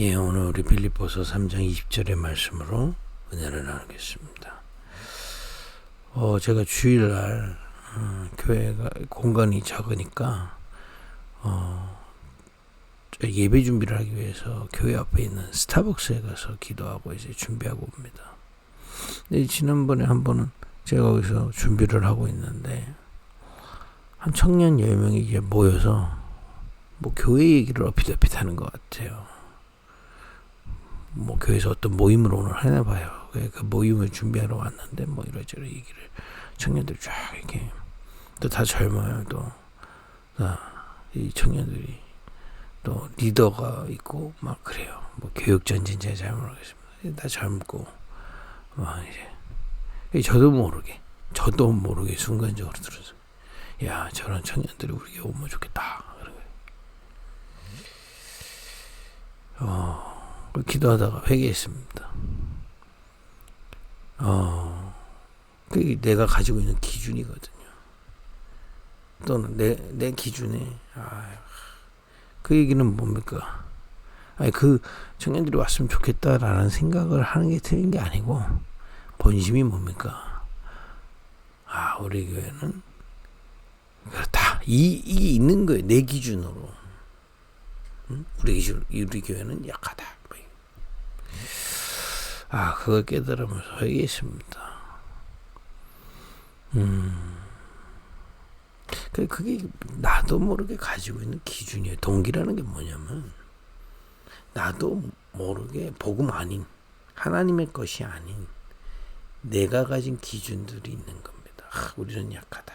예, 오늘 우리 빌립보서 3장 20절의 말씀으로 은혜를 나누겠습니다. 어, 제가 주일날 어, 교회가 공간이 작으니까 어, 예배 준비를 하기 위해서 교회 앞에 있는 스타벅스에 가서 기도하고 이제 준비하고 옵니다. 근데 지난번에 한 번은 제가 거기서 준비를 하고 있는데 한 청년 10명이 이제 모여서 뭐 교회 얘기를 어피더핏 하는 것 같아요. 뭐 교회에서 어떤 모임을 오늘 하나 봐요. 그 모임을 준비하러 왔는데 뭐 이러저러 얘기를 청년들 쫙 이렇게 또 다 젊어요. 또 이 청년들이 또 리더가 있고 막 그래요. 뭐 교육 전진제 잘 모르겠습니다. 다 젊고 막 이제 저도 모르게 저도 모르게 순간적으로 들어서 야 저런 청년들이 우리에게 오면 좋겠다. 어, 기도하다가 회개했습니다. 어, 그게 내가 가지고 있는 기준이거든요. 또는 내, 내 기준에, 아, 그 얘기는 뭡니까? 아니, 그 청년들이 왔으면 좋겠다라는 생각을 하는 게 틀린 게 아니고, 본심이 뭡니까? 아, 우리 교회는, 그렇다. 이, 이게 있는 거예요. 내 기준으로. 우리 기준, 우리 교회는 약하다. 뭐 아, 그걸 깨달으면서 회개했습니다. 음. 그, 그게 나도 모르게 가지고 있는 기준이에요. 동기라는 게 뭐냐면, 나도 모르게 복음 아닌, 하나님의 것이 아닌, 내가 가진 기준들이 있는 겁니다. 아, 우리는 약하다.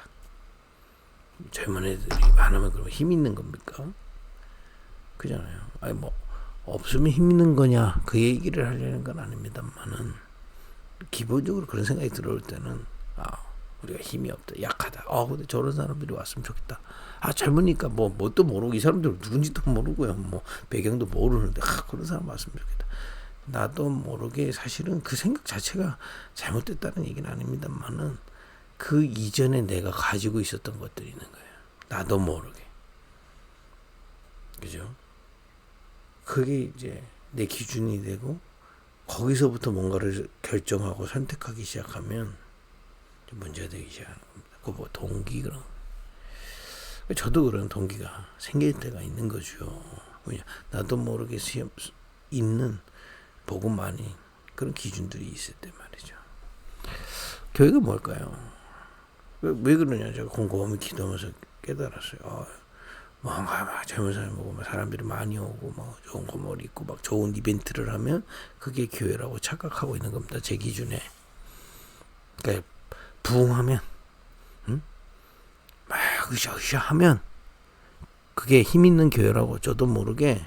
젊은 애들이 많으면 그러면 힘 있는 겁니까? 그잖아요. 아니 뭐 없으면 힘 있는 거냐 그 얘기를 하려는 건 아닙니다만은 기본적으로 그런 생각이 들어올 때는 아 우리가 힘이 없다 약하다. 아 근데 저런 사람들이 왔으면 좋겠다. 아 젊으니까 뭐 뭣도 모르고 이 사람들 누군지도 모르고요. 뭐 배경도 모르는데 아 그런 사람 왔으면 좋겠다. 나도 모르게 사실은 그 생각 자체가 잘못됐다는 얘기는 아닙니다만은 그 이전에 내가 가지고 있었던 것들이 있는 거예요. 나도 모르게. 그죠? 그게 이제 내 기준이 되고 거기서부터 뭔가를 결정하고 선택하기 시작하면 문제가 되기 시작하는 겁니다. 그뭐 동기 그런 저도 그런 동기가 생길 때가 있는 거죠. 왜냐 나도 모르게 시험 있는 보고 많이 그런 기준들이 있을 때 말이죠. 교회가 뭘까요? 왜, 그러냐 제가 곰곰이 기도하면서 깨달았어요. 아, 뭔가 막 젊은 사람 보고 막 사람들이 많이 오고 막 좋은 건물 있고 막 좋은 이벤트를 하면 그게 교회라고 착각하고 있는 겁니다. 제 기준에. 그러니까 부흥하면 응? 막 으쌰으쌰 하면 그게 힘 있는 교회라고 저도 모르게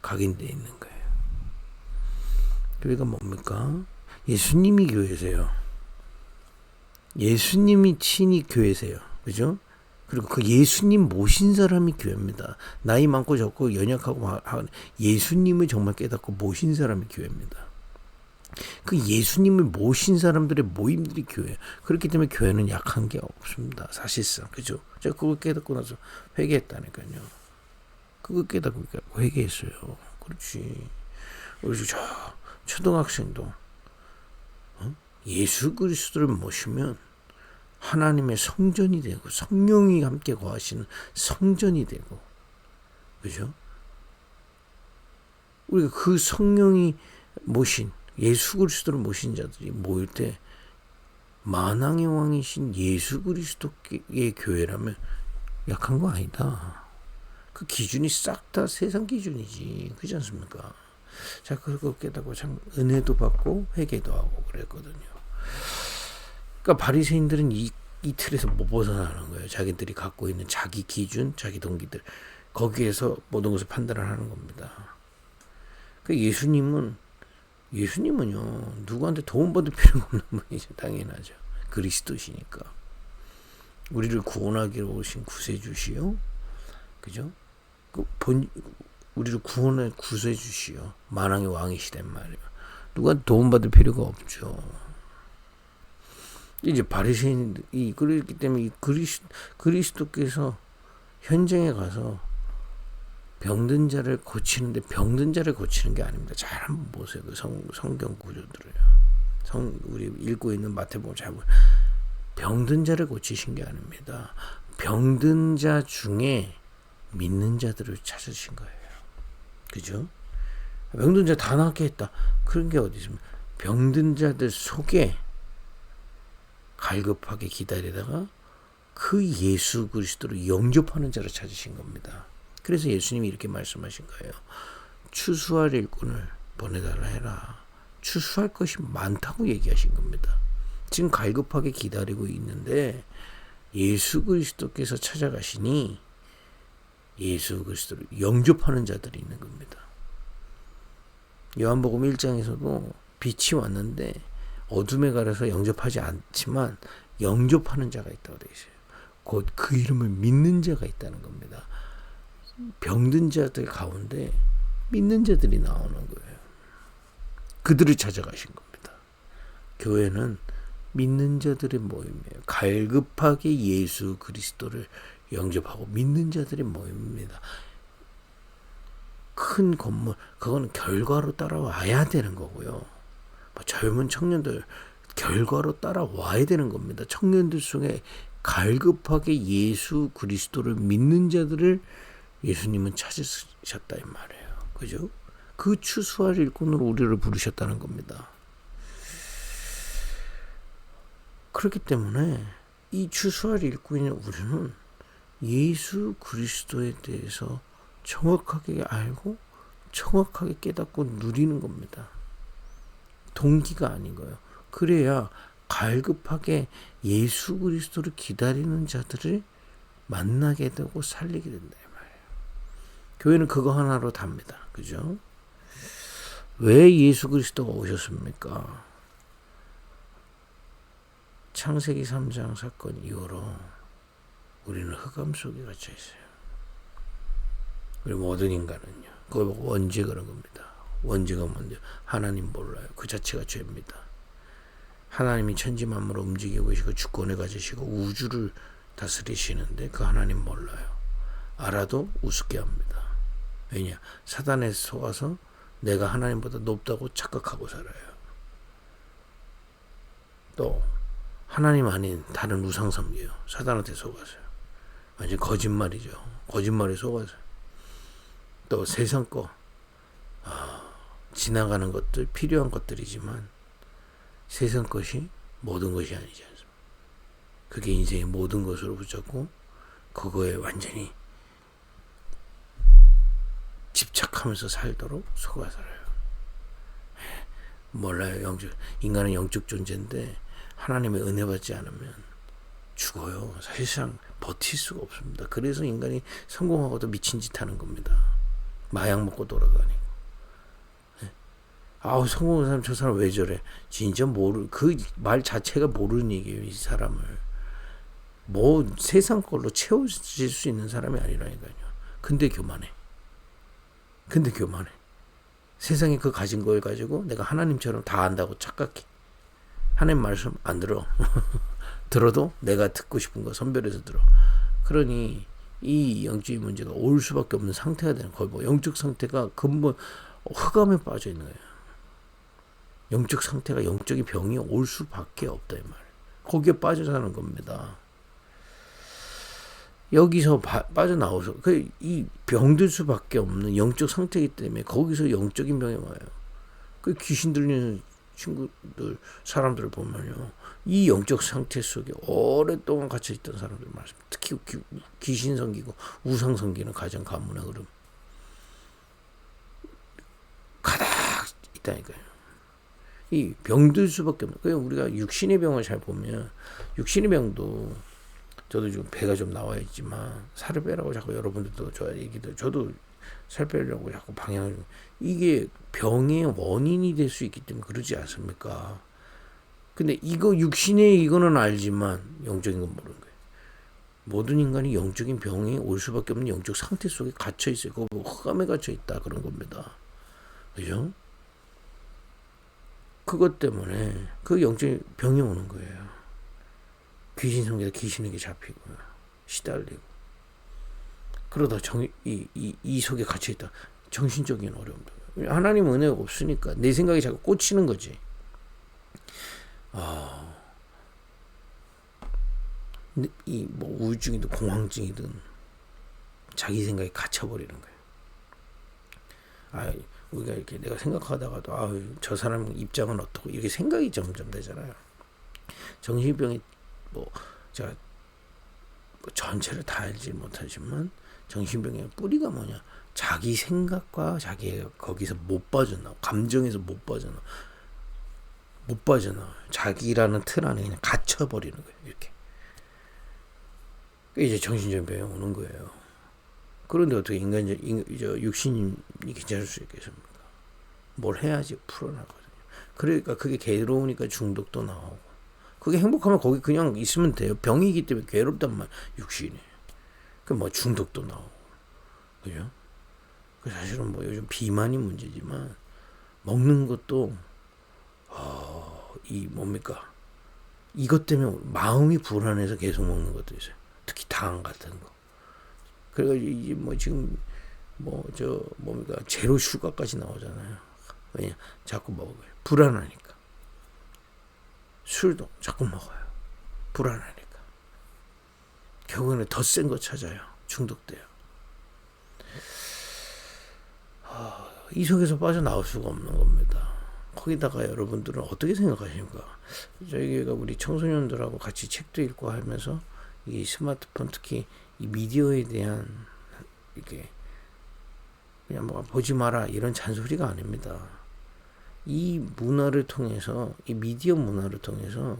각인돼 있는 거예요. 교회가 뭡니까? 예수님이 교회세요. 예수님이 친히 교회세요. 그죠? 그리고 그 예수님 모신 사람이 교회입니다. 나이 많고 적고 연약하고 예수님을 정말 깨닫고 모신 사람이 교회입니다. 그 예수님을 모신 사람들의 모임들이 교회. 그렇기 때문에 교회는 약한 게 없습니다. 사실상. 그죠? 제가 그걸 깨닫고 나서 회개했다니까요. 그걸 깨닫고 회개했어요. 그렇지. 그래서 저 초등학생도 어? 예수 그리스도를 모시면 하나님의 성전이 되고 성령이 함께 거하시는 성전이 되고 그죠? 우리가 그 성령이 모신 예수 그리스도를 모신 자들이 모일 때 만왕의 왕이신 예수 그리스도의 교회라면 약한 거 아니다. 그 기준이 싹 다 세상 기준이지. 그렇지 않습니까? 자, 그거 깨닫고 참 은혜도 받고 회개도 하고 그랬거든요. 그러니까 바리새인들은 이, 이 틀에서 못 벗어나는 거예요. 자기들이 갖고 있는 자기 기준, 자기 동기들 거기에서 모든 것을 판단을 하는 겁니다. 그 예수님은 예수님은요 누구한테 도움받을 필요가 없는 분이죠. 당연하죠. 그리스도시니까 우리를 구원하기로 오신 구세주시요, 그죠? 그 본 우리를 구원할 구세주시요 만왕의 왕이시단 말이에요. 누가 도움받을 필요가 없죠. 이제 바리새인이 그렇기 때문에 이 그리스, 그리스도께서 현장에 가서 병든 자를 고치는데 병든 자를 고치는 게 아닙니다. 잘 한번 보세요. 그 성, 성경 구조들을. 성, 우리 읽고 있는 마태복음 잘 보세요. 병든 자를 고치신 게 아닙니다. 병든 자 중에 믿는 자들을 찾으신 거예요. 그죠? 병든 자 다 낫게 했다. 그런 게 어디 있습니까? 병든 자들 속에 갈급하게 기다리다가 그 예수 그리스도를 영접하는 자를 찾으신 겁니다. 그래서 예수님이 이렇게 말씀하신 거예요. 추수할 일꾼을 보내달라 해라. 추수할 것이 많다고 얘기하신 겁니다. 지금 갈급하게 기다리고 있는데 예수 그리스도께서 찾아가시니 예수 그리스도를 영접하는 자들이 있는 겁니다. 요한복음 1장에서도 빛이 왔는데 어둠에 가려서 영접하지 않지만 영접하는 자가 있다고 되어 있어요. 곧 그 이름을 믿는 자가 있다는 겁니다. 병든 자들 가운데 믿는 자들이 나오는 거예요. 그들을 찾아가신 겁니다. 교회는 믿는 자들의 모임이에요. 갈급하게 예수 그리스도를 영접하고 믿는 자들의 모임입니다. 큰 건물, 그거는 결과로 따라와야 되는 거고요. 뭐 젊은 청년들 결과로 따라와야 되는 겁니다. 청년들 속에 갈급하게 예수 그리스도를 믿는 자들을 예수님은 찾으셨다 이 말이에요. 그죠? 그 추수할 일꾼으로 우리를 부르셨다는 겁니다. 그렇기 때문에 이 추수할 일꾼인 우리는 예수 그리스도에 대해서 정확하게 알고 정확하게 깨닫고 누리는 겁니다. 동기가 아닌 거예요. 그래야 갈급하게 예수 그리스도를 기다리는 자들을 만나게 되고 살리게 된다. 교회는 그거 하나로 답니다. 그죠? 왜 예수 그리스도가 오셨습니까? 창세기 3장 사건 이후로 우리는 흑암 속에 갇혀 있어요. 우리 모든 인간은요. 보고 원죄 그런 겁니다. 원죄가 뭔데? 하나님 몰라요. 그 자체가 죄입니다. 하나님이 천지 만물을 움직이고 계시고 주권을 가지시고 우주를 다스리시는데 그 하나님 몰라요. 알아도 우습게 합니다. 왜냐? 사단에 속아서 내가 하나님보다 높다고 착각하고 살아요. 또 하나님 아닌 다른 우상 섬겨요. 사단한테 속아서요. 완전 거짓말이죠. 거짓말에 속아서. 또 세상 거 아, 지나가는 것들 필요한 것들이지만 세상 것이 모든 것이 아니지 않습니까? 그게 인생의 모든 것으로 붙잡고 그거에 완전히 집착하면서 살도록 속아 살아요. 몰라요. 영적, 인간은 영적 존재인데 하나님의 은혜 받지 않으면 죽어요. 사실상 버틸 수가 없습니다. 그래서 인간이 성공하고도 미친 짓 하는 겁니다. 마약 먹고 돌아다니고. 네. 아우, 성공한 사람 저 사람 왜 저래? 진짜 모르, 그 말 자체가 모르는 얘기예요, 이 사람을. 뭐 세상 걸로 채워질 수 있는 사람이 아니라니까요. 근데 교만해. 근데 교만해. 세상에 그 가진 걸 가지고 내가 하나님처럼 다 안다고 착각해. 하나님 말씀 안 들어. 들어도 내가 듣고 싶은 거 선별해서 들어. 그러니 이 영적인 문제가 올 수밖에 없는 상태가 되는 거예요. 뭐 영적 상태가 근본 흑암에 빠져 있는 거예요. 영적 상태가 영적인 병이 올 수밖에 없다 이 말. 거기에 빠져 사는 겁니다. 여기서 바, 빠져나오서 그 이 병들 수밖에 없는 영적 상태이기 때문에 거기서 영적인 병이 와요. 그 귀신 들리는 친구들 사람들을 보면요. 이 영적 상태 속에 오랫동안 갇혀 있던 사람들 말씀. 특히 귀, 신 섬기고 우상 섬기는 가장 가문의 흐름. 가닥 있다니까요. 이 병들 수밖에 없는. 그 우리가 육신의 병을 잘 보면 육신의 병도 저도 좀 배가 좀 나와 있지만 살을 빼라고 자꾸 여러분들도 저 얘기도 저도 살 빼려고 자꾸 방향을 이게 병의 원인이 될 수 있기 때문에 그러지 않습니까? 근데 이거 육신의 이거는 알지만 영적인 건 모르는 거예요. 모든 인간이 영적인 병이 올 수밖에 없는 영적 상태 속에 갇혀 있어요. 그 흑암에 갇혀 있다 그런 겁니다. 그죠? 그것 때문에 그 영적인 병이 오는 거예요. 귀신 성계다 귀신에게 잡히고 시달리고 그러다 정, 이, 이, 이 속에 갇혀 있다. 정신적인 어려움도. 하나님 은혜가 없으니까 내 생각이 자꾸 꽂히는 거지. 아, 이뭐 우울증이든 공황증이든 자기 생각에 갇혀버리는 거예요. 아, 우리가 이렇게 내가 생각하다가도 아, 저 사람 입장은 어떻고 이렇게 생각이 점점 되잖아요. 정신병이 뭐 제가 뭐 전체를 다 알지 못하지만 정신병의 뿌리가 뭐냐? 자기 생각과 자기 거기서 못 빠져나 감정에서 못 빠져나 못 빠져나 자기라는 틀 안에 그냥 갇혀 버리는 거예요. 이렇게 이제 정신적 병이 오는 거예요. 그런데 어떻게 인간적 저 육신이 괜찮을 수 있겠습니까? 뭘 해야지 풀어나거든요. 그러니까 그게 괴로우니까 중독도 나오고 그게 행복하면 거기 그냥 있으면 돼요. 병이기 때문에 괴롭단 말 육신이. 그뭐 중독도 나오고 그죠? 그 사실은 뭐 요즘 비만이 문제지만 먹는 것도 어, 이 뭡니까? 이것 때문에 마음이 불안해서 계속 먹는 것도 있어요. 특히 당 같은 거. 그래가 이제 뭐 지금 뭐 저 뭡니까 제로 슈가까지 나오잖아요. 왜냐 자꾸 먹어요. 불안하니까. 술도 자꾸 먹어요. 불안하니까. 결국에는 더 센 거 찾아요. 중독돼요. 이 속에서 빠져나올 수가 없는 겁니다. 거기다가 여러분들은 어떻게 생각하십니까? 저희가 우리 청소년들하고 같이 책도 읽고 하면서 이 스마트폰 특히 이 미디어에 대한 이게 그냥 뭐 보지 마라 이런 잔소리가 아닙니다. 이 문화를 통해서 이 미디어 문화를 통해서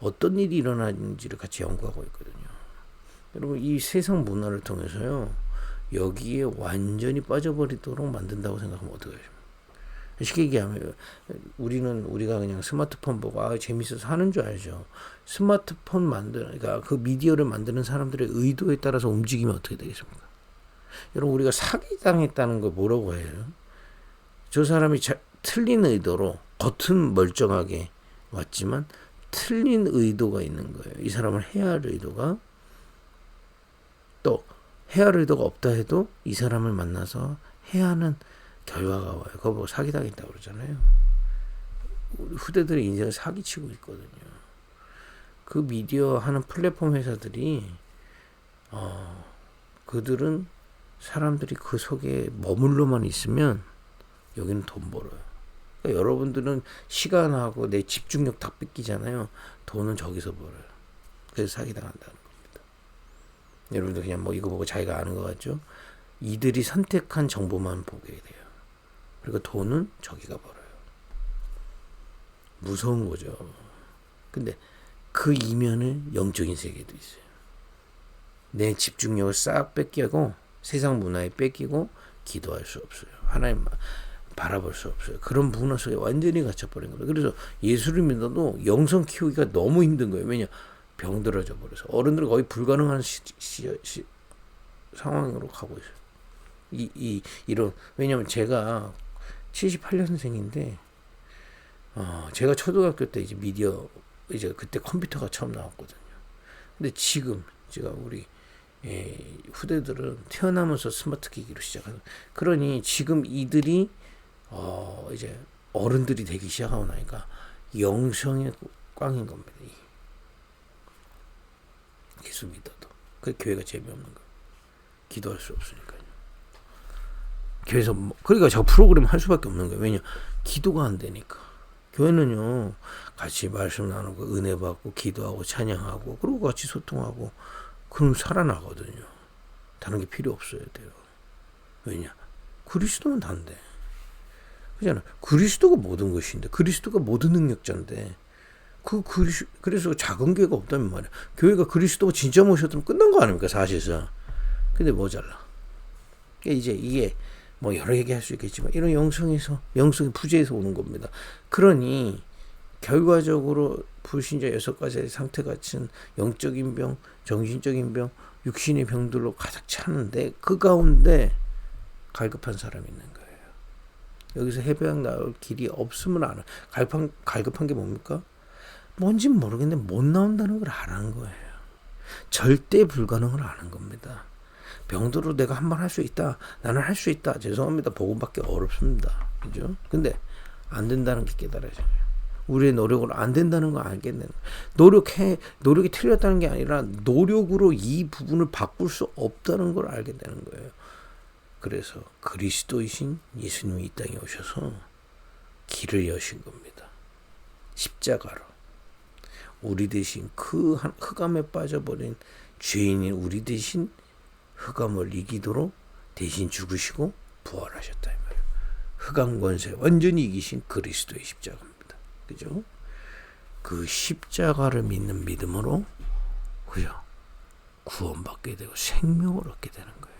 어떤 일이 일어나는지를 같이 연구하고 있거든요. 여러분 이 세상 문화를 통해서요 여기에 완전히 빠져버리도록 만든다고 생각하면 어떡하십니까? 쉽게 얘기하면 우리는 우리가 그냥 스마트폰 보고 아 재밌어서 하는 줄 알죠. 스마트폰 만드는 그러니까 그 미디어를 만드는 사람들의 의도에 따라서 움직이면 어떻게 되겠습니까? 여러분 우리가 사기 당했다는 걸 뭐라고 해요? 저 사람이 자, 틀린 의도로 겉은 멀쩡하게 왔지만 틀린 의도가 있는 거예요. 이 사람을 해야 할 의도가 또 해야 할 의도가 없다 해도 이 사람을 만나서 해야 하는 결과가 와요. 그거 보고 사기당했다고 그러잖아요. 우리 후대들의 인생을 사기치고 있거든요. 그 미디어 하는 플랫폼 회사들이, 어, 그들은 사람들이 그 속에 머물러만 있으면 여기는 돈 벌어요. 그러니까 여러분들은 시간하고 내 집중력 다 뺏기잖아요. 돈은 저기서 벌어요. 그래서 사기당한다는 겁니다. 여러분들 그냥 뭐 이거 보고 자기가 아는 것 같죠? 이들이 선택한 정보만 보게 돼요. 그리고 돈은 저기가 벌어요. 무서운 거죠. 근데 그 이면에 영적인 세계도 있어요. 내 집중력을 싹 뺏기고 세상 문화에 뺏기고 기도할 수 없어요. 하나님 바라볼 수 없어요. 그런 문화 속에 완전히 갇혀버린 겁니다. 그래서 예수를 믿어도 영성 키우기가 너무 힘든 거예요. 왜냐? 병들어져 버려서. 어른들은 거의 불가능한 시, 시, 시, 상황으로 가고 있어요. 이, 이, 이런, 왜냐면 제가 78년생인데, 어, 제가 초등학교 때 이제 미디어, 이제 그때 컴퓨터가 처음 나왔거든요. 근데 지금, 제가 우리, 예, 후대들은 태어나면서 스마트 기기로 시작하는, 그러니 지금 이들이, 어, 이제 어른들이 되기 시작하고 나니까 영성의 꽝인 겁니다. 예수 믿어도. 그 교회가 재미없는 거예요. 기도할 수 없으니까요. 교회에서 뭐, 그러니까 저 프로그램 할 수밖에 없는 거예요. 왜냐 기도가 안 되니까. 교회는요 같이 말씀 나누고 은혜 받고 기도하고 찬양하고 그리고 같이 소통하고 그럼 살아나거든요. 다른 게 필요 없어야 돼요. 왜냐 그리스도는 단데. 그잖아. 그리스도가 모든 것인데 그리스도가 모든 능력자인데 그 그리스 그래서 작은 교회가 없다면 말이야. 교회가 그리스도가 진짜 모셨다면 끝난 거 아닙니까 사실상. 근데 모자라. 그러니까 이제 이게 뭐 여러 얘기할 수 있겠지만 이런 영성에서 영성의 부재에서 오는 겁니다. 그러니 결과적으로 불신자 여섯 가지의 상태 같은 영적인 병, 정신적인 병, 육신의 병들로 가득 차는데 그 가운데 갈급한 사람이 있는 거예요. 여기서 해변 나올 길이 없으면 안 갈급한 갈급한 게 뭡니까? 뭔지 모르겠는데 못 나온다는 걸 아는 거예요. 절대 불가능을 아는 겁니다. 병들어도 내가 한 번 할 수 있다. 나는 할 수 있다. 죄송합니다. 복음받기 어렵습니다. 그죠? 근데 안 된다는 게 깨달아져요. 우리의 노력으로 안 된다는 거 알겠네. 노력해 노력이 틀렸다는 게 아니라 노력으로 이 부분을 바꿀 수 없다는 걸 알게 되는 거예요. 그래서 그리스도이신 예수님이 이 땅에 오셔서 길을 여신 겁니다. 십자가로 우리 대신 그 흑암에 빠져버린 죄인인 우리 대신 흑암을 이기도록 대신 죽으시고 부활하셨다 이 말이에요. 흑암 권세 완전히 이기신 그리스도의 십자가입니다. 그죠? 그 십자가를 믿는 믿음으로 그죠? 구원받게 되고 생명을 얻게 되는 거예요.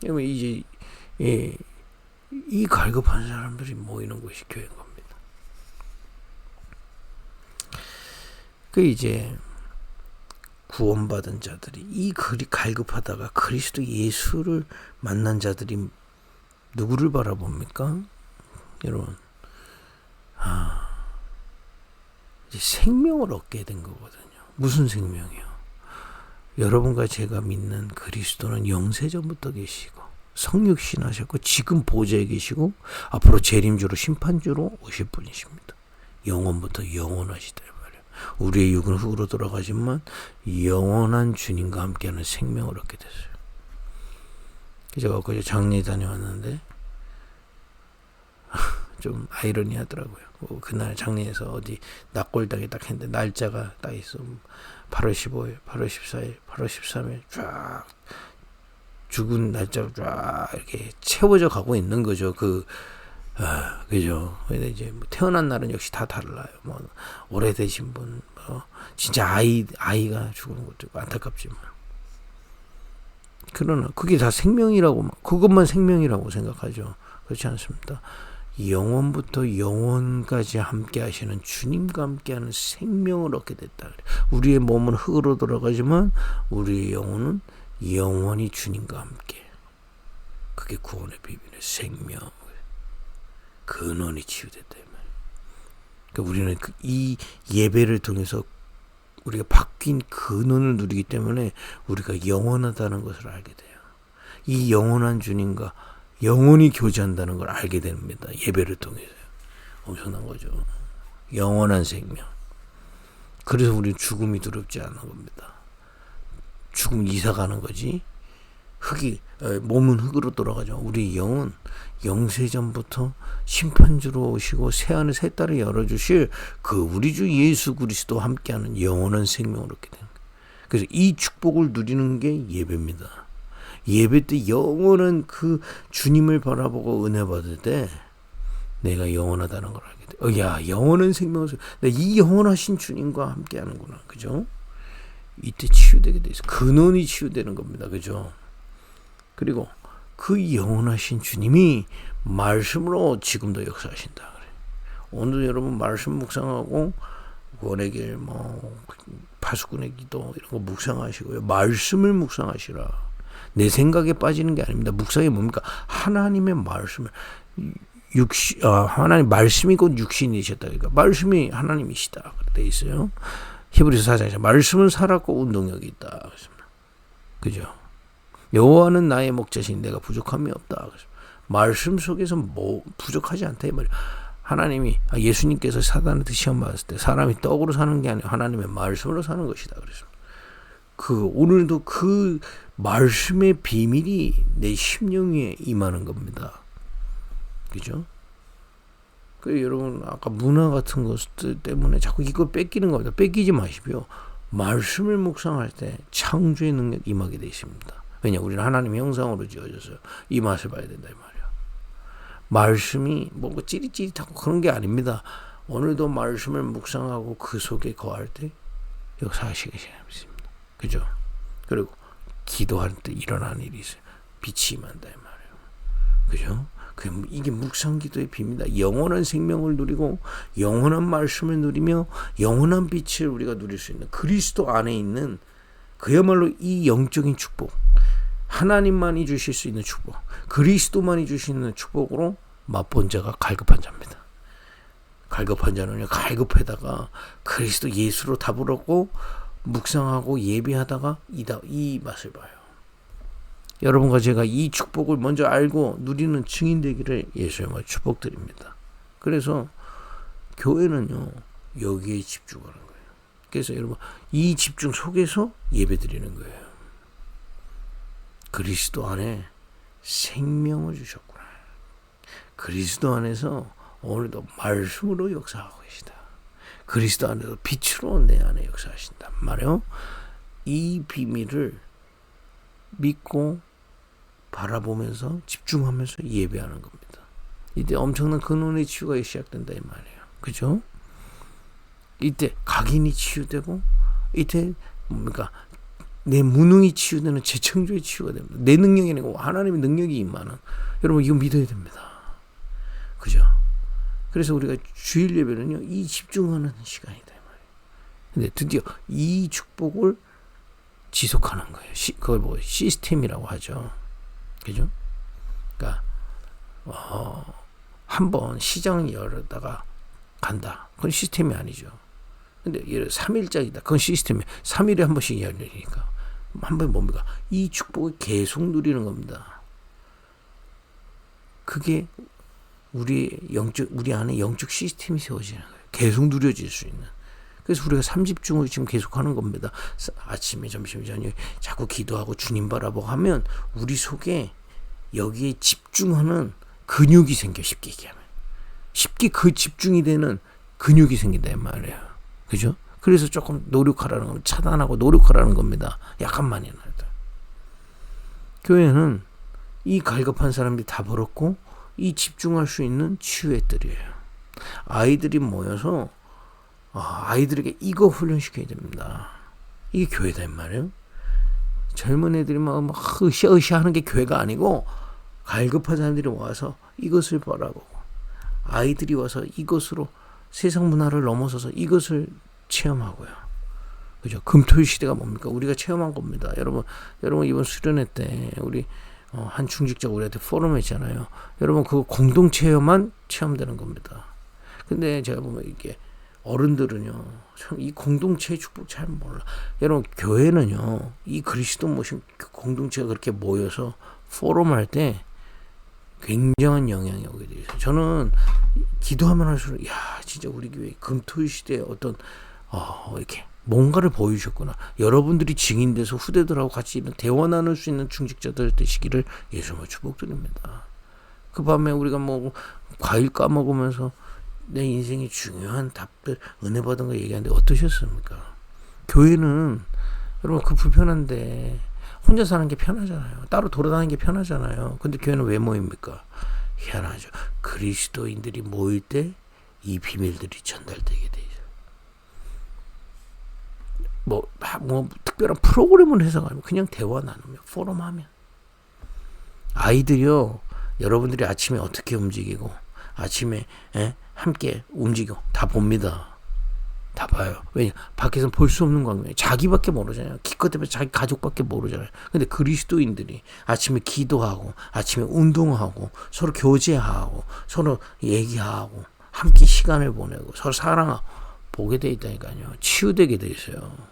그러면 이제 예, 이 갈급한 사람들이 모이는 곳이 교회인 겁니다. 그 이제 구원받은 자들이 이 글이 갈급하다가 그리스도 예수를 만난 자들이 누구를 바라봅니까? 여러분, 아, 이제 생명을 얻게 된 거거든요. 무슨 생명이요? 여러분과 제가 믿는 그리스도는 영세전부터 계시고 성육신 하셨고 지금 보좌에 계시고 앞으로 재림주로 심판주로 오실 분이십니다. 영원부터 영원하시다. 우리의 육은 흙으로 돌아가지만 영원한 주님과 함께하는 생명을 얻게 됐어요. 제가 엊그제 장례 다녀왔는데 좀 아이러니하더라고요. 뭐 그날 장례에서 어디 낙골당에 딱 했는데 날짜가 딱 있어. 8월 15일, 8월 14일, 8월 13일 쫙 죽은 날짜로 쫙 이렇게 채워져 가고 있는 거죠. 그 아, 그죠. 근데 이제 뭐 태어난 날은 역시 다 달라요. 뭐 오래되신 분, 뭐 진짜 아이 아이가 죽는 것도 있고 안타깝지만 그러나 그게 다 생명이라고 그것만 생명이라고 생각하죠. 그렇지 않습니다. 영원부터 영원까지 함께 하시는 주님과 함께하는 생명을 얻게 됐다. 우리의 몸은 흙으로 돌아가지만 우리의 영혼은 영원히 주님과 함께. 그게 구원의 비밀의 생명. 근원이 치유됐다 이 말. 그러니까 우리는 그 이 예배를 통해서 우리가 바뀐 근원을 누리기 때문에 우리가 영원하다는 것을 알게 돼요. 이 영원한 주님과 영원히 교제한다는 걸 알게 됩니다. 예배를 통해서 엄청난 거죠. 영원한 생명. 그래서 우리는 죽음이 두렵지 않은 겁니다. 죽음 이사 가는 거지. 흙이 몸은 흙으로 돌아가죠. 우리 영은 영세전부터 심판주로 오시고 새하늘 새 딸을 열어주실 그 우리 주 예수 그리스도 함께하는 영원한 생명을 얻게 되는 거예요. 그래서 이 축복을 누리는 게 예배입니다. 예배 때 영원한 그 주님을 바라보고 은혜 받을 때 내가 영원하다는 걸 알게 돼. 어, 야, 영원한 생명을, 이 영원하신 주님과 함께 하는구나. 그죠? 이때 치유되게 돼 있어. 근원이 치유되는 겁니다. 그죠? 그리고 그 영원하신 주님이 말씀으로 지금도 역사하신다. 그래. 오늘 여러분 말씀 묵상하고 원의 길 뭐 파수꾼의 기도 이런 거 묵상하시고요. 말씀을 묵상하시라. 내 생각에 빠지는 게 아닙니다. 묵상이 뭡니까? 하나님의 말씀을 육신 아, 하나님 말씀이 곧 육신이셨다. 그러니까 말씀이 하나님이시다. 돼 있어요. 히브리서 4장에 말씀은 살았고 운동력이 있다. 그죠? 여호와는 나의 목자신 내가 부족함이 없다. 말씀 속에서 뭐 부족하지 않다 이 말이야. 하나님이 아, 예수님께서 사단한테 시험 받았을 때 사람이 떡으로 사는 게 아니라 하나님의 말씀으로 사는 것이다. 그래서 그 오늘도 그 말씀의 비밀이 내 심령 위에 임하는 겁니다. 그죠? 그 여러분 아까 문화 같은 것들 때문에 자꾸 이걸 뺏기는 겁니다. 뺏기지 마시고요. 말씀을 묵상할 때 창조의 능력 임하게 되어 있습니다. 왜냐 우리는 하나님 형상으로 지어져서 이 맛을 봐야 된다 이 말이야. 말씀이 뭔가 찌릿찌릿하고 그런 게 아닙니다. 오늘도 말씀을 묵상하고 그 속에 거할 때 역사하시게 됩니다. 그죠? 그리고 기도할 때 일어나는 일이 있어요. 빛이 임한다 이 말이에요. 그죠? 그 이게 묵상 기도의 비밀이다. 영원한 생명을 누리고 영원한 말씀을 누리며 영원한 빛을 우리가 누릴 수 있는 그리스도 안에 있는 그야말로 이 영적인 축복. 하나님만이 주실 수 있는 축복, 그리스도만이 주시는 축복으로 맛본 자가 갈급한 자입니다. 갈급한 자는 갈급해다가 그리스도 예수로 답을 얻고 묵상하고 예배하다가 이, 이 맛을 봐요. 여러분과 제가 이 축복을 먼저 알고 누리는 증인 되기를 예수님을 축복드립니다. 그래서 교회는요 여기에 집중하는 거예요. 그래서 여러분 이 집중 속에서 예배 드리는 거예요. 그리스도 안에 생명을 주셨구나. 그리스도 안에서 오늘도 말씀으로 역사하고 계시다. 그리스도 안에서 빛으로 내 안에 역사하신단 말이요. 이 비밀을 믿고 바라보면서 집중하면서 예배하는 겁니다. 이때 엄청난 근원의 치유가 시작된다 이 말이에요. 그죠? 이때 각인이 치유되고 이때 뭡니까 내 무능이 치유되는 재창조의 치유가 됩니다. 내 능력이 아니고 하나님의 능력이 임하는 여러분 이거 믿어야 됩니다. 그죠? 그래서 우리가 주일 예배는요 이 집중하는 시간이다 말이에요. 근데 드디어 이 축복을 지속하는 거예요. 시, 그걸 뭐 시스템이라고 하죠. 그죠? 그러니까 어, 한번 시장을 열다가 간다. 그건 시스템이 아니죠. 근데 예를 3일짜리다. 그건 시스템이 3일에 한 번씩 열리니까. 한번 뭡니까? 이 축복을 계속 누리는 겁니다. 그게 우리 영적 우리 안에 영적 시스템이 세워지는 거예요. 계속 누려질 수 있는. 그래서 우리가 삼집중을 지금 계속 하는 겁니다. 아침에 점심에 저녁 자꾸 기도하고 주님 바라보고 하면 우리 속에 여기에 집중하는 근육이 생겨 쉽게 얘기하면 쉽게 그 집중이 되는 근육이 생긴다 말이에요. 그죠? 그래서 조금 노력하라는 겁니다. 차단하고 노력하라는 겁니다. 약간만이라도. 교회는 이 갈급한 사람들이 다 벌었고 이 집중할 수 있는 치유의 뜰이에요. 아이들이 모여서 아, 아이들에게 이거 훈련시켜야 됩니다. 이게 교회다 말이에요. 젊은 애들이 막, 막 으쌰으쌰 하는 게 교회가 아니고 갈급한 사람들이 와서 이것을 바라보고 아이들이 와서 이것으로 세상 문화를 넘어서서 이것을 체험하고요. 그죠? 금토일 시대가 뭡니까? 우리가 체험한 겁니다. 여러분, 여러분 이번 수련회 때 우리 어, 한 중직자 우리한테 포럼 했잖아요. 여러분 그거 공동 체험만 체험되는 겁니다. 근데 제가 보면 이게 어른들은요, 참 이 공동체의 축복 잘 몰라. 여러분 교회는요, 이 그리스도 모신 그 공동체가 그렇게 모여서 포럼 할 때 굉장한 영향이 오게 돼 있어요. 저는 기도하면 할수록, 야, 진짜 우리 교회 금토일 시대에 어떤 어, 이렇게 뭔가를 보여주셨구나. 여러분들이 증인돼서 후대들하고 같이 이런 대화 나눌 수 있는 중직자들 되시기를 예수님을 축복드립니다. 그 밤에 우리가 뭐 과일 까먹으면서 내 인생의 중요한 답들 은혜 받은 거 얘기하는데 어떠셨습니까? 교회는 여러분 그 불편한데 혼자 사는 게 편하잖아요. 따로 돌아다니는 게 편하잖아요. 근데 교회는 왜 모입니까? 희한하죠. 그리스도인들이 모일 때 이 비밀들이 전달되게 돼 있어요. 뭐, 뭐, 특별한 프로그램을 해서 가면 그냥 대화 나누면, 포럼 하면. 아이들이요, 여러분들이 아침에 어떻게 움직이고, 아침에, 에? 함께 움직여. 다 봅니다. 다 봐요. 왜냐? 밖에서 볼 수 없는 광경이 자기밖에 모르잖아요. 기껏해서 자기 가족밖에 모르잖아요. 근데 그리스도인들이 아침에 기도하고, 아침에 운동하고, 서로 교제하고, 서로 얘기하고, 함께 시간을 보내고, 서로 사랑하고, 보게 돼 있다니까요. 치유되게 돼 있어요.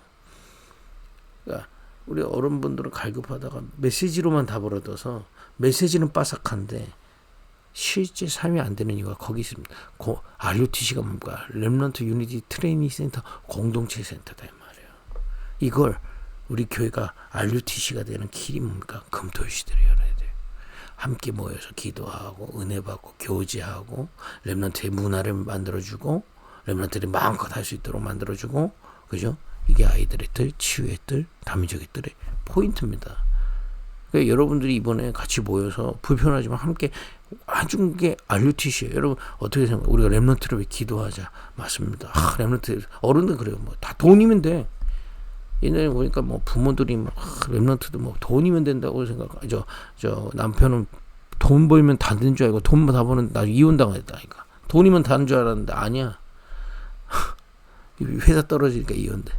그러니까 우리 어른분들은 갈급하다가 메시지로만 답을 얻어서 메시지는 빠삭한데 실제 삶이 안 되는 이유가 거기 있습니다. 고, RUTC가 뭡니까? 렘런트 유니티 트레이닝 센터 공동체 센터다 이 말이에요. 이걸 우리 교회가 RUTC가 되는 길이 뭡니까? 금토일 시대를 열어야 돼요. 함께 모여서 기도하고 은혜 받고 교제하고 렘런트의 문화를 만들어주고 렘런트들이 마음껏 할 수 있도록 만들어주고 그죠? 이게 아이들의 뜰, 치유의 뜰, 다민족의 뜰의 포인트입니다. 그러니까 여러분들이 이번에 같이 모여서 불편하지만 함께 해준 게 RUTC예요. 여러분 어떻게 생각? 우리가 렘런트를 왜 기도하자? 맞습니다. 아, 렘런트 어른들 그래요. 뭐 다 돈이면 돼. 옛날에 보니까 뭐 부모들이 막 아, 렘런트도 뭐 돈이면 된다고 생각하죠. 저 남편은 돈 벌면 다 되는 줄 알고 돈만 다 버는 나 이혼 당했다니까. 돈이면 다는 줄 알았는데 아니야. 회사 떨어지니까 이혼돼.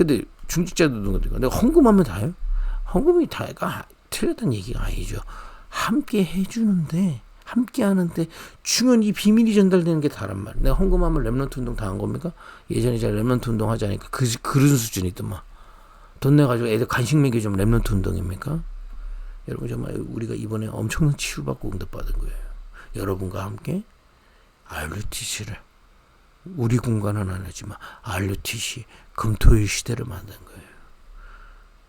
근데 중직자들도 그러니까 내가 헌금하면 다요. 헌금이 다가 틀렸다는 얘기가 아니죠. 함께 해주는데 함께 하는데 중요한 이 비밀이 전달되는 게 다란 말. 내가 헌금하면 랩런트 운동 다한 겁니까? 예전에 제가 랩런트 운동 하자니까 그 그런 수준이더만. 돈 내가지고 애들 간식 먹여 좀 랩런트 운동입니까? 여러분 정말 우리가 이번에 엄청난 치유받고 응답받은 거예요. 여러분과 함께 RUTC를 우리 공간은 아니지만 RUTC 금토일 시대를 만든 거예요.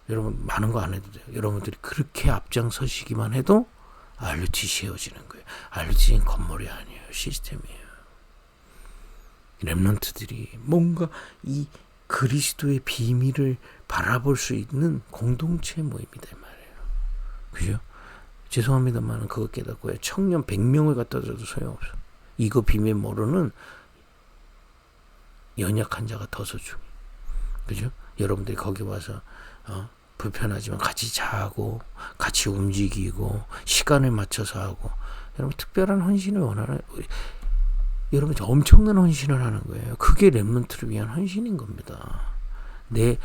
여러분 많은 거 안 해도 돼요. 여러분들이 그렇게 앞장서시기만 해도 RUTC 세워지는 거예요. RUTC는 건물이 아니에요. 시스템이에요. 랩런트들이 뭔가 이 그리스도의 비밀을 바라볼 수 있는 공동체 모임이다 이 말이에요. 그죠? 죄송합니다만 그거 깨닫고요. 청년 100명을 갖다 줘도 소용없어. 이거 비밀 모르는 연약 환자가 더 소중해. 그죠? 여러분들이 거기 와서 어, 불편하지만 같이 자고 같이 움직이고 시간을 맞춰서 하고 여러분 특별한 헌신을 원하는 여러분 엄청난 헌신을 하는 거예요. 그게 랩런트를 위한 헌신인 겁니다. 내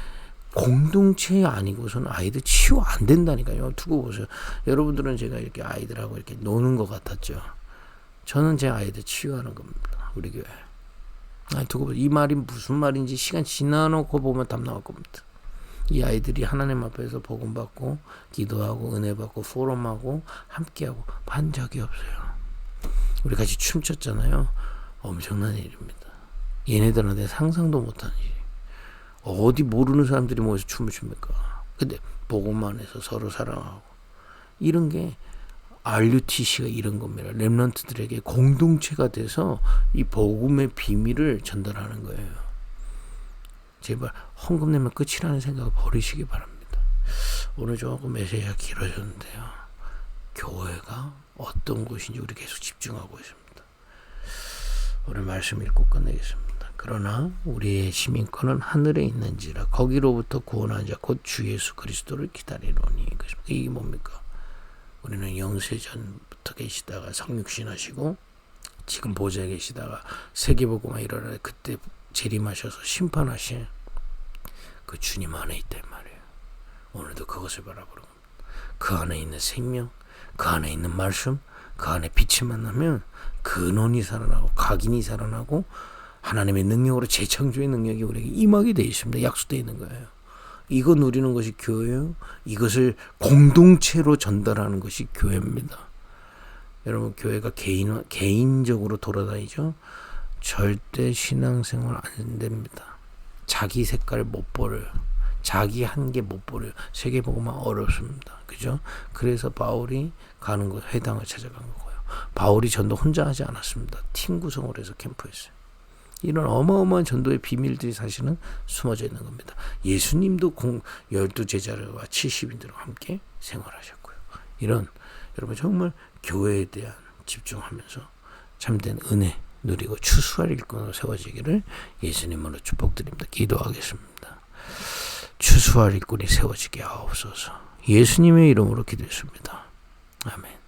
공동체 아니고서는 아이들 치유 안 된다니까요. 두고 보세요. 여러분들은 제가 이렇게 아이들하고 이렇게 노는 것 같았죠. 저는 제 아이들 치유하는 겁니다. 우리 교회. 아, 두고. 이 말이 무슨 말인지 시간 지나놓고 보면 답 나올 겁니다. 이 아이들이 하나님 앞에서 복음 받고 기도하고 은혜 받고 포럼하고 함께하고 반 적이 없어요. 우리 같이 춤췄잖아요. 엄청난 일입니다. 얘네들한테 상상도 못한 일. 어디 모르는 사람들이 모여서 춤을 춥니까? 근데 복음만 해서 서로 사랑하고 이런 게 RUTC가 이런 겁니다. 렘런트들에게 공동체가 돼서 이 복음의 비밀을 전달하는 거예요. 제발 헌금 내면 끝이라는 생각을 버리시기 바랍니다. 오늘 조금 메시지가 길어졌는데요. 교회가 어떤 곳인지 우리 계속 집중하고 있습니다. 오늘 말씀 읽고 끝내겠습니다. 그러나 우리의 시민권은 하늘에 있는지라 거기로부터 구원한 자 곧 주 예수 그리스도를 기다리노니 이게 뭡니까? 우리는 영세전부터 계시다가 성육신하시고 지금 보좌에 계시다가 세계복음화 일어나 그때 재림하셔서 심판하신 그 주님 안에 있단 말이에요. 오늘도 그것을 바라보는 겁니다. 그 안에 있는 생명, 그 안에 있는 말씀, 그 안에 빛을 만나면 근원이 살아나고 각인이 살아나고 하나님의 능력으로 재창조의 능력이 우리에게 임하게 되어 있습니다. 약속되어 있는 거예요. 이거 누리는 것이 교회요. 이것을 공동체로 전달하는 것이 교회입니다. 여러분 교회가 개인 개인적으로 돌아다니죠. 절대 신앙생활 안 됩니다. 자기 색깔 못 버려요. 자기 한계 못 버려요. 세계보고만 어렵습니다. 그죠? 그래서 바울이 가는 곳 회당을 찾아간 거고요. 바울이 전도 혼자 하지 않았습니다. 팀 구성을 해서 캠프했어요. 이런 어마어마한 전도의 비밀들이 사실은 숨어져 있는 겁니다. 예수님도 공, 열두 제자들과 70인들과 함께 생활하셨고요. 이런 여러분 정말 교회에 대한 집중하면서 참된 은혜 누리고 추수할 일꾼으로 세워지기를 예수님으로 축복드립니다. 기도하겠습니다. 추수할 일꾼이 세워지게 하옵소서. 예수님의 이름으로 기도했습니다. 아멘.